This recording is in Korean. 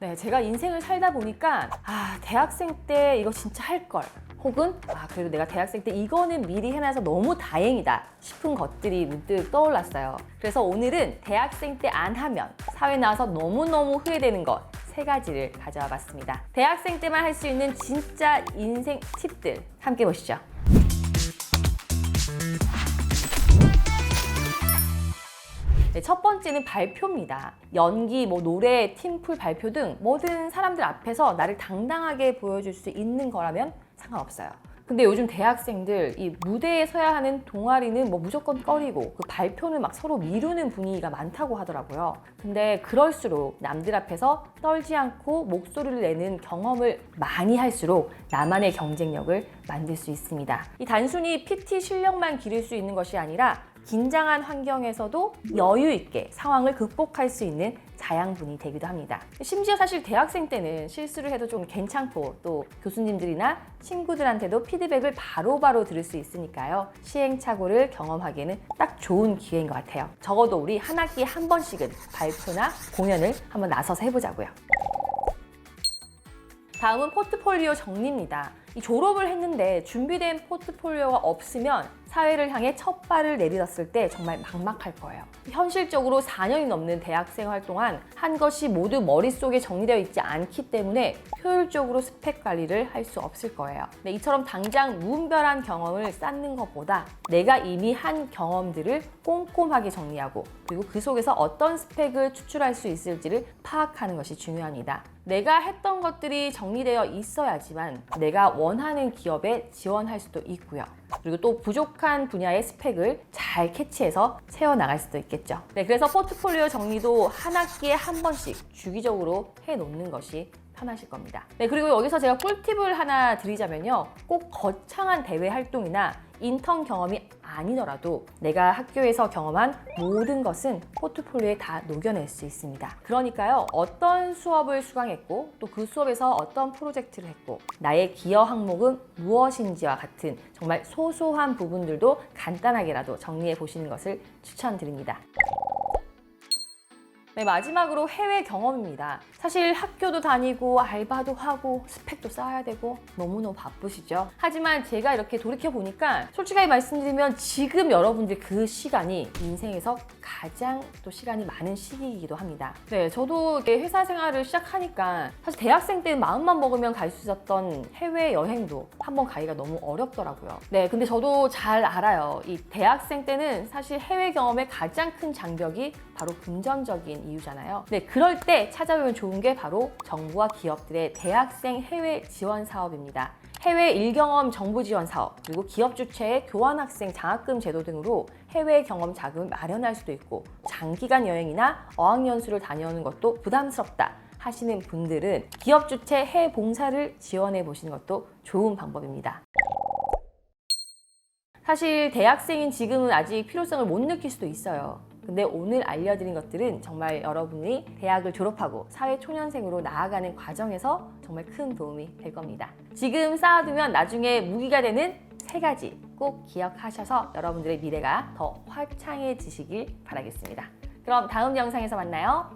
네, 제가 인생을 살다 보니까 아, 대학생 때 이거 진짜 할 걸. 혹은 아, 그래도 내가 대학생 때 이거는 미리 해놔서 너무 다행이다 싶은 것들이 문득 떠올랐어요. 그래서 오늘은 대학생 때 안 하면 사회 나와서 너무너무 후회되는 것 세 가지를 가져와 봤습니다. 대학생 때만 할 수 있는 진짜 인생 팁들 함께 보시죠. 네, 첫 번째는 발표입니다. 연기, 뭐 노래, 팀플 발표 등 모든 사람들 앞에서 나를 당당하게 보여줄 수 있는 거라면 상관없어요. 근데 요즘 대학생들 이 무대에 서야 하는 동아리는 뭐 무조건 꺼리고 그 발표는 막 서로 미루는 분위기가 많다고 하더라고요. 근데 그럴수록 남들 앞에서 떨지 않고 목소리를 내는 경험을 많이 할수록 나만의 경쟁력을 만들 수 있습니다. 이 단순히 PT 실력만 기를 수 있는 것이 아니라 긴장한 환경에서도 여유 있게 상황을 극복할 수 있는 자양분이 되기도 합니다. 심지어 사실 대학생 때는 실수를 해도 좀 괜찮고 또 교수님들이나 친구들한테도 피드백을 바로 바로 들을 수 있으니까요. 시행착오를 경험하기에는 딱 좋은 기회인 것 같아요. 적어도 우리 한 학기에 한 번씩은 발표나 공연을 한번 나서서 해보자고요. 다음은 포트폴리오 정리입니다. 이 졸업을 했는데 준비된 포트폴리오가 없으면 사회를 향해 첫 발을 내딛었을 때 정말 막막할 거예요. 현실적으로 4년이 넘는 대학생 활동안 한 것이 모두 머릿속에 정리되어 있지 않기 때문에 효율적으로 스펙 관리를 할 수 없을 거예요. 네, 이처럼 당장 무분별한 경험을 쌓는 것보다 내가 이미 한 경험들을 꼼꼼하게 정리하고 그리고 그 속에서 어떤 스펙을 추출할 수 있을지를 파악하는 것이 중요합니다. 내가 했던 것들이 정리되어 있어야지만 내가 원하는 기업에 지원할 수도 있고요. 그리고 또 부족한 분야의 스펙을 잘 캐치해서 채워나갈 수도 있겠죠. 네, 그래서 포트폴리오 정리도 한 학기에 한 번씩 주기적으로 해놓는 것이 편하실 겁니다. 네, 그리고 여기서 제가 꿀팁을 하나 드리자면요. 꼭 거창한 대회 활동이나 인턴 경험이 아니더라도 내가 학교에서 경험한 모든 것은 포트폴리오에 다 녹여낼 수 있습니다. 그러니까요, 어떤 수업을 수강했고 또 그 수업에서 어떤 프로젝트를 했고 나의 기여 항목은 무엇인지와 같은 정말 소소한 부분들도 간단하게라도 정리해 보시는 것을 추천드립니다. 네, 마지막으로 해외 경험입니다. 사실 학교도 다니고 알바도 하고 스펙도 쌓아야 되고 너무너무 바쁘시죠. 하지만 제가 이렇게 돌이켜 보니까 솔직하게 말씀드리면 지금 여러분들 그 시간이 인생에서 가장 또 시간이 많은 시기이기도 합니다. 네, 저도 이렇게 회사 생활을 시작하니까 사실 대학생 때는 마음만 먹으면 갈 수 있었던 해외 여행도 한번 가기가 너무 어렵더라고요. 네, 근데 저도 잘 알아요. 이 대학생 때는 사실 해외 경험의 가장 큰 장벽이 바로 금전적인 이유잖아요. 네, 그럴 때 찾아보면 좋은 게 바로 정부와 기업들의 대학생 해외 지원 사업입니다. 해외 일경험 정부 지원 사업, 그리고 기업 주체의 교환학생 장학금 제도 등으로 해외 경험 자금을 마련할 수도 있고 장기간 여행이나 어학연수를 다녀오는 것도 부담스럽다 하시는 분들은 기업 주체 해외 봉사를 지원해 보시는 것도 좋은 방법입니다. 사실 대학생인 지금은 아직 필요성을 못 느낄 수도 있어요. 근데 오늘 알려드린 것들은 정말 여러분이 대학을 졸업하고 사회 초년생으로 나아가는 과정에서 정말 큰 도움이 될 겁니다. 지금 쌓아두면 나중에 무기가 되는 세 가지 꼭 기억하셔서 여러분들의 미래가 더 화창해지시길 바라겠습니다. 그럼 다음 영상에서 만나요.